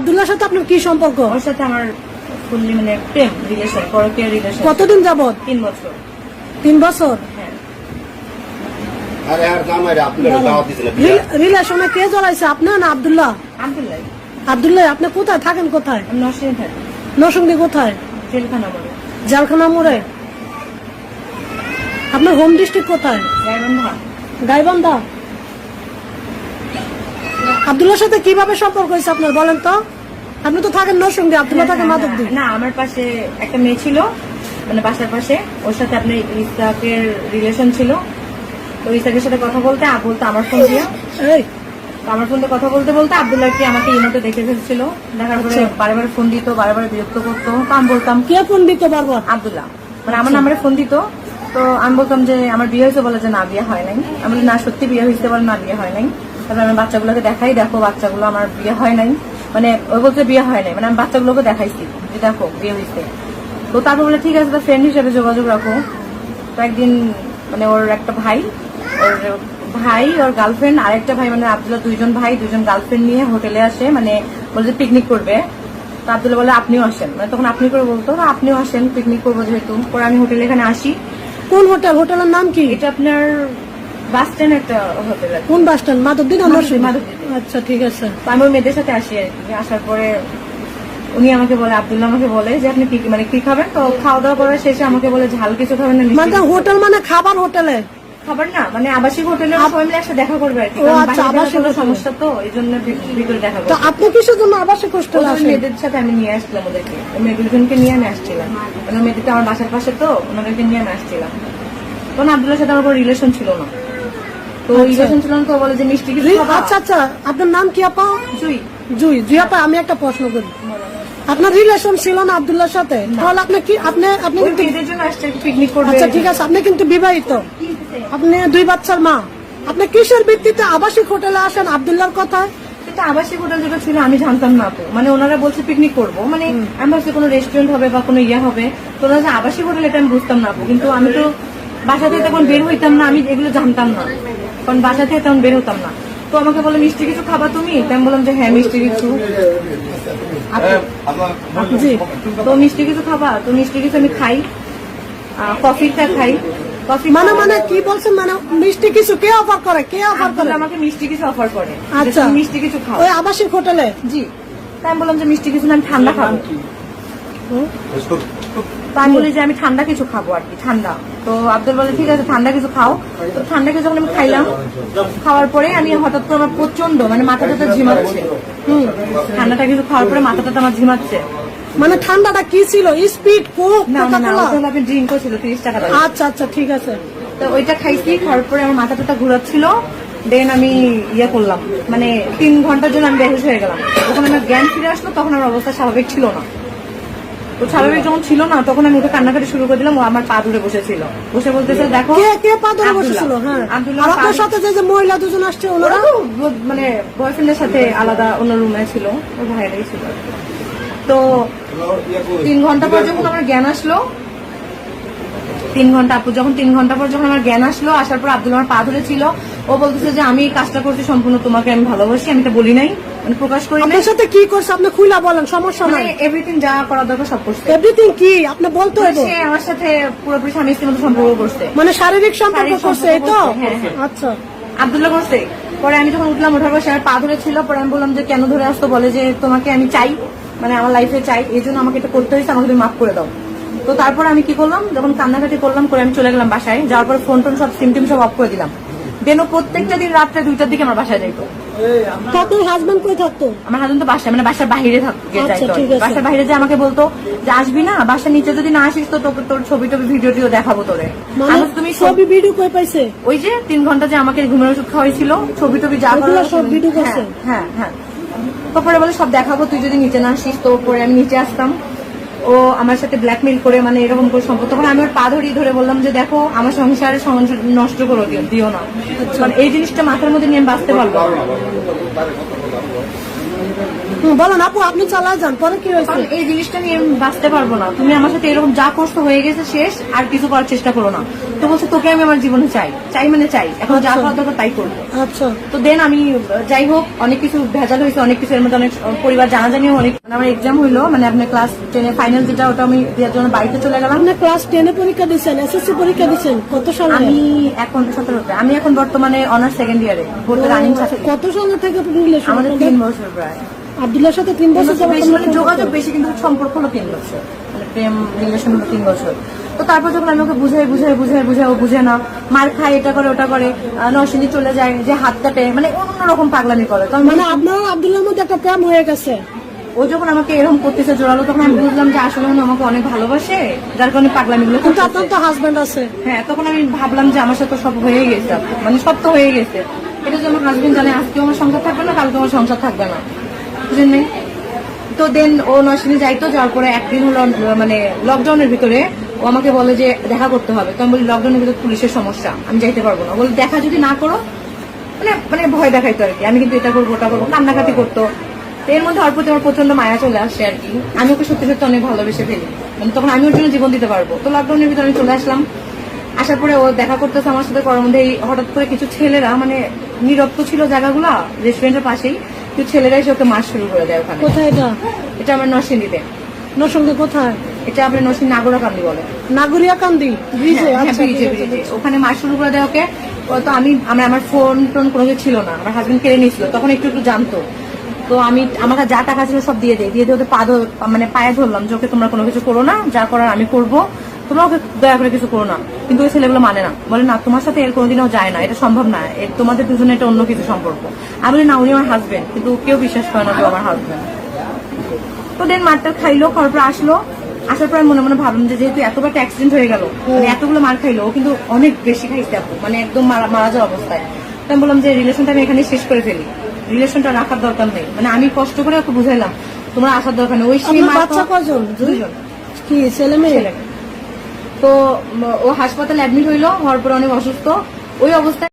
আব্দুল্লাহর সাথে আপনার কি সম্পর্ক? ওর সাথে আমার ফুললি মানে প্রেম রিলেশন পরকীয় রিলেশন কতদিন যাবত তিন বছর। তিন বছর? হ্যাঁ। রিলেশনে কে জড়াইছে? না আব্দুল্লাহ? আব্দুল্লাহ। আব্দুল্লাহ আপনি কোথায়? থাকেন কোথায়? নরসিংদী কোথায়? জেলখানা বলে জালখানা মোড়ে? আপনার হোম ডিস্ট্রিক্ট কোথায়? গাইবান্ধা। গাইবান্ধা? আব্দুল্লাহর সাথে কীভাবে সম্পর্ক হয়েছে আপনার বলেন তো? আপনি তো থাকেন নরসিংদী আব্দুল্লাহ থাকেন মাধবদী। না আমার পাশে একটা মেয়ে ছিল মানে বাসার পাশে। ওর সাথে আপনার ইস্তাকের রিলেশন ছিল। তো ইস্তাকের সাথে কথা বলতে বলতে আমার ফোন দিয়ে। আমার ফোনতে কথা বলতে বলতে আব্দুল্লাহ কি আমাকে ইমোতে দেখে ফেলছিল। দেখার পরে আচ্ছা। বারে বারে ফোন দিত বারে বারে বিরক্ত করতো। তো আমি বলতাম কে ফোন দিতে পারব আব্দুল্লাহ। মানে আমার নাম্বারে ফোন দিত। তো আমি বলতাম যে আমার বিয়ে হয়েছে বলে যে না বিয়ে হয় নাই। আমি না সত্যি বিয়ে হয়েছে বলে না বিয়ে হয় নাই। তারপরে আমি বাচ্চাগুলোকে দেখাই, দেখো বাচ্চাগুলো আমার বিয়ে হয় নাই। মানে ওই বলতে বিয়ে হয় নাই মানে আমি বাচ্চাগুলোকে দেখাইছি, যে দেখো বিয়ে হয়েছে তো তারপর বলে, ঠিক আছে ফ্রেন্ড হিসাবে যোগাযোগ রাখো। তো একদিন মানে ওর একটা ভাই, ওর ভাই, ওর গার্লফ্রেন্ড আর একটা ভাই মানে আব্দুল্লাহ দুইজন ভাই, দুইজন গার্লফ্রেন্ড নিয়ে হোটেলে আসে মানে বলে যে পিকনিক করবে। তো আব্দুল্লাহ বলে, আপনিও আসেন। মানে তখন আপনি করে বলতো আপনিও আসেন পিকনিক করব যেহেতু। পরে আমি হোটেলে এখানে আসি। কোন হোটেল হোটেলের নাম কি? এটা আপনার বাস স্ট্যান্ড একটা হোটেল আছে কোন বাস স্ট্যান্ড মাধবদী না মাধবদী, মাধবদী। আচ্ছা ঠিক আছে। আমি ওই মেয়েদের সাথে আসি আর কি। আসার পরে উনি আমাকে বলে আব্দুল্লাহ আমাকে বলে যে আপনি কি মানে কি খাবেন? তো খাওয়া দাওয়া করার শেষে আমাকে বলে ঝাল কিছু খাবেন না মানে হোটেল মানে খাবার হোটেলে? খাবার না মানে আবাসিক হোটেলে সবাই মিলে একসাথে দেখা করবে আর কি। ও, কারণ আচ্ছা, আবাসিক হোটেলে। সমস্যা তো এই জন্য ভি- ভিতরে দেখা তো করবে। আপনি কিসের জন্য আবাসিক হোস্টেল আসেন? মেয়েদের সাথে আমি নিয়ে আসছিলাম ওদেরকে। ওই মেয়ে নিয়ে আমি আসছিলাম। মানে মেয়েদেরকে আমার বাসার পাশে তো ওনাদেরকে নিয়ে আমি আসছিলাম। তখন আব্দুল্লার সাথে আমার কোনো রিলেশন ছিল না। তো আচ্ছা। ছিল তো বলে যে মিষ্টি কিছু আচ্ছা আচ্ছা আপনার নাম কি আপা? জুই। জুই জুই আপা আমি একটা প্রশ্ন করি। আপনার রিলেশন ছিল না আব্দুল্লাহর সাথে? তাহলে আপনি কি আপনি কিন্তু পিকনিক আচ্ছা ঠিক আছে আপনি কিন্তু বিবাহিত। আপনি দুই বাচ্চার মা। আপনি কিসের ভিত্তিতে আবাসিক হোটেলে আসেন আব্দুল্লাহর কথায়? এটা আবাসিক হোটেল যেটা ছিল আমি জানতাম না তো। মানে ওনারা বলছে পিকনিক করব। মানে আমি ভাবছি কোনো রেস্টুরেন্ট হবে বা কোনো ইয়ে হবে। তো ওনারা আবাসিক হোটেল এটা আমি বুঝতাম না কিন্তু আমি তো বাসা থেকে তখন বের হইতাম না আমি এগুলো জানতাম না। কারণ বাসা থেকে তখন বের হতাম না। তো আমাকে বলে মিষ্টি কিছু খাবা তুমি? তো আমি বললাম যে হ্যাঁ মিষ্টি কিছু। জি তো মিষ্টি কিছু খাবা? তো মিষ্টি কিছু আমি খাই। কফিটা খাই। কফি মানে মানে কি বলছেন মানে? মিষ্টি কিছু কে অফার করে? কে অফার করে? আমাকে মিষ্টি কিছু অফার করে। আচ্ছা। মিষ্টি কিছু খাও। ওই আবাসিক হোটেলে? জি। তাই আমি বললাম যে মিষ্টি কিছু না আমি ঠান্ডা খাব। তো আমি বলি যে আমি ঠান্ডা কিছু খাব আর কি ঠান্ডা। তো আব্দুল বলে ঠিক আছে ঠান্ডা কিছু খাও। তো ঠান্ডা কিছু যখন আমি খাইলাম খাওয়ার পরে আমি হঠাৎ করে আমার প্রচণ্ড মানে মাথা টাথা ঝিমাচ্ছে। হুম ঠান্ডাটা কিছু খাওয়ার পরে মাথা টাথা আমার ঝিমাচ্ছে। মানে ঠান্ডাটা কি ছিল? স্পিড কোক না না আপনি ড্রিঙ্ক ছিল তিরিশ টাকা আচ্ছা আচ্ছা ঠিক আছে। তো ওইটা খাইছি খাওয়ার পরে আমার মাথা টাথা ঘুরাচ্ছিল। দেন আমি ইয়ে করলাম। মানে তিন ঘণ্টার জন্য আমি বেহুশ হয়ে গেলাম। যখন আমার জ্ঞান ফিরে আসলো তখন আমার অবস্থা স্বাভাবিক ছিল না। তো স্বাভাবিক যখন ছিল না তখন আমি ওকে কান্নাকাটি শুরু করে দিলাম ও আমার পা ধরে বসেছিল। বসে বলতেছে দেখো কে কে পা ধরে আব্দুল্লাহ। বসেছিল? হ্যাঁ। আপনার সাথে যে যে মহিলা দুজন আসছে ওনারা? ওরা মানে বয়ফ্রেন্ডের সাথে আলাদা অন্য রুমে ছিল ও ভাইরাই ছিল। তো তিন ঘণ্টা পর যখন আমার জ্ঞান আসলো তিন ঘণ্টা আপু যখন তিন ঘণ্টা পর যখন আমার জ্ঞান আসলো আসার পর আব্দুল আমার পা ধরেছিল। ও বলতেছে যে আমি কাজটা করছি সম্পূর্ণ তোমাকে আমি ভালোবাসি আমি এটা বলি নাই মানে প্রকাশ করি আপনার সাথে কি করছে? আপনি খুইলা বলেন সমস্যা নাই। মানে এভরিথিং যা করা দরকার সব করছে। এভরিথিং কি? আপনি বলতে মানে হইব সে আমার সাথে পুরোপুরি স্বামী স্ত্রীর মতো সম্পর্ক করছে। মানে শারীরিক সম্পর্ক করছে এই তো? হ্যাঁ, হ্যাঁ। আচ্ছা। আবদুল্লাহ করছে। পরে আমি যখন উঠলাম ওঠার পর সে আমার পা ধরেছিল। পরে আমি বললাম যে কেন ধরে আসতো? বলে যে তোমাকে আমি চাই মানে আমার লাইফে চাই। এই জন্য আমাকে এটা করতে হয়েছে আমাকে তুমি মাফ করে দাও। তো তারপর আমি কি করলাম? যখন কান্নাকাটি করলাম করে আমি চলে গেলাম বাসায়। যাওয়ার পর ফোন টোন সব সিম টিম সব অফ করে দিলাম। দেন ও প্রত্যেকটা দিন রাত্রে দুইটার দিকে আমার বাসায় যাইতো। আপনার হাজবেন্ড কই থাকতো? আমার হাজবেন্ড তো বাসায় মানে বাসার বাইরে থাকতো আচ্ছা, যাইতো বাসার বাইরে যে আমাকে বলতো যে আসবি না? বাসার নিচে যদি না আসিস তো তোকে তোর ছবি টবি ভিডিও টিও দেখাবো তোরে। মানে আমি তুমি ছবি ভিডিও কই পাইছে? ওই যে তিন ঘণ্টা যে আমাকে ঘুমের ওষুধ খাওয়াইছিল ছবি টবি যা ওগুলো সব ছিল- হ্যাঁ, করছে? হ্যাঁ হ্যাঁ। তারপরে বলে সব দেখাবো তুই যদি নিচে না আসিস তো পরে আমি নিচে আসতাম। ও আমার সাথে ব্ল্যাকমেল করে মানে এরকম করে সম্পর্ক। তখন আমি ওর পা ধরিয়ে ধরে বললাম যে দেখো আমার সংসার নষ্ট করো দিও দিও না। আচ্ছা। মানে এই জিনিসটা মাথার মধ্যে নিয়ে আমি বাঁচতে পারব বলেন আপু আপনি চালায় যান পরে কি হয়েছে? এই জিনিসটা নিয়ে আমি বাঁচতে পারব না। তুমি আমার সাথে এরকম যা করছ হয়ে গেছে শেষ আর কিছু করার চেষ্টা করো না। তো বলছো তোকে আমি আমার জীবনে চাই। চাই মানে চাই। এখন যা আচ্ছা। দরকার তাই করব। আচ্ছা। তো দেন আমি যাই হোক অনেক কিছু ভেজাল হয়েছে অনেক কিছু এর মধ্যে অনেক পরিবার অনেক। মানে আমার এক্সাম হইল মানে আপনার ক্লাস টেনে ফাইনাল যেটা ওটা আমি দেওয়ার জন্য বাড়িতে চলে গেলাম। আপনি ক্লাস টেনে পরীক্ষা দিচ্ছেন এসএসসি পরীক্ষা দিচ্ছেন কত সালে? আমি এখন সতেরোতে আমি এখন বর্তমানে অনার্স সেকেন্ড ইয়ারে কত সালে থেকে আমাদের তিন বছর। প্রায় আব্দুল্লাহর সাথে তিন বছর মানে যোগাযোগ বেশি কিন্তু সম্পর্ক হলো তিন বছর। মানে প্রেম রিলেশন হলো তিন বছর। তো তারপর যখন আমি ওকে বুঝাই বুঝাই বুঝাই বুঝাই ও বুঝে না। মার খায় এটা করে ওটা করে। নরসিংদী চলে যায় যে মানে অন্যরকম পাগলামি করে। তো মানে আপনার আব্দুল্লাহর মধ্যে একটা প্রেম হয়ে গেছে। ও যখন আমাকে এরকম করতেছে জোরালো তখন আমি বুঝলাম যে আসলে আমাকে অনেক ভালোবাসে যার কারণে পাগলামিগুলো কিন্তু করতেছে। আপনার তো হাজবেন্ড আছে। হ্যাঁ তখন আমি ভাবলাম যে আমার সাথে সব হয়ে গেছে। মানে সব তো হয়ে গেছে। এটা যে আমার হাজবেন্ড জানে, আজকে আমার সংসার থাকবে না, কালকে আমার সংসার থাকবে না। বুঝলেন? তো দেন ও নরসিংদী যাইতো, যাওয়ার পরে একদিন হলো মানে লকডাউনের ভিতরে ও আমাকে বলে যে, দেখা করতে হবে। তো আমি বলি লকডাউনের ভিতরে পুলিশের সমস্যা, আমি যাইতে পারব না। বলে, দেখা যদি না করো মানে মানে ভয় দেখাইতো আর কি আমি কিন্তু এটা করব, ওটা করব, কান্নাকাটি করতো। তো এর মধ্যে অল্প আমার প্রচণ্ড মায়া চলে আসে আর কি আমি ওকে সত্যি সত্যি অনেক ভালোবেসে ফেলি। মানে তখন আমি ওর জন্য জীবন দিতে পারব। তো লকডাউনের ভিতরে আমি চলে আসলাম। আসার পরে ও দেখা করতেছে আমার সাথে করার মধ্যে। হঠাৎ করে কিছু ছেলেরা মানে নিরপ্ত ছিল জায়গাগুলা রেস্টুরেন্টের পাশেই কিছু ছেলেরা এসে ওকে মার শুরু করে দেয় ওখানে। কোথায় এটা? এটা আমার নরসিংদীতে। নরসিংদী কোথায়? এটা আপনার নরসিংদী নাগরা কান্দি বলে। নাগরিয়া কান্দি ব্রিজে হ্যাঁ, আচ্ছা ব্রিজে, ব্রিজে। ওখানে মার শুরু করে দেয় ওকে। তো আমি আমার আমার ফোন টোন কোনো কিছু ছিল না। আমার হাজবেন্ড কেড়ে নিয়েছিল। তখন একটু একটু জানতো। তো আমি আমার যা টাকা ছিল সব দিয়ে দেয়। দিয়ে দিয়ে ওদের পা মানে পায়ে ধরলাম যে ওকে তোমরা কোনো কিছু করো না। যা করার আমি করব। তোমরা ওকে দয়া করে কিছু করো না। কিন্তু ওই ছেলেগুলো মানে না। বলে না তোমার সাথে এর কোনোদিনও যায় না। এটা সম্ভব না। এর তোমাদের দুজনে এটা অন্য কিছু সম্পর্ক। আমি বলি না উনি আমার হাজবেন্ড কিন্তু কেউ বিশ্বাস করে না যে আমার হাজবেন্ড তো দেন মারটার খাইলো খাওয়ার পর আসলো। আসার পর মনে মনে ভাবলাম যে যেহেতু এতবার একটা অ্যাক্সিডেন্ট হয়ে গেল মানে এতগুলো মার খাইলো ও কিন্তু অনেক বেশি খাইছে আপু। মানে একদম মারা মারা যাওয়া অবস্থায়। তো আমি বললাম যে রিলেশনটা আমি এখানে শেষ করে ফেলি। রিলেশনটা রাখার দরকার নেই। মানে আমি কষ্ট করে ওকে বুঝাইলাম তোমার আসার দরকার নেই। ওই বাচ্চা কজন? দুইজন। কি ছেলে মেয়ে। তো ও হাসপাতালে অ্যাডমিট হইল হওয়ার পর অনেক অসুস্থ। ওই অবস্থায়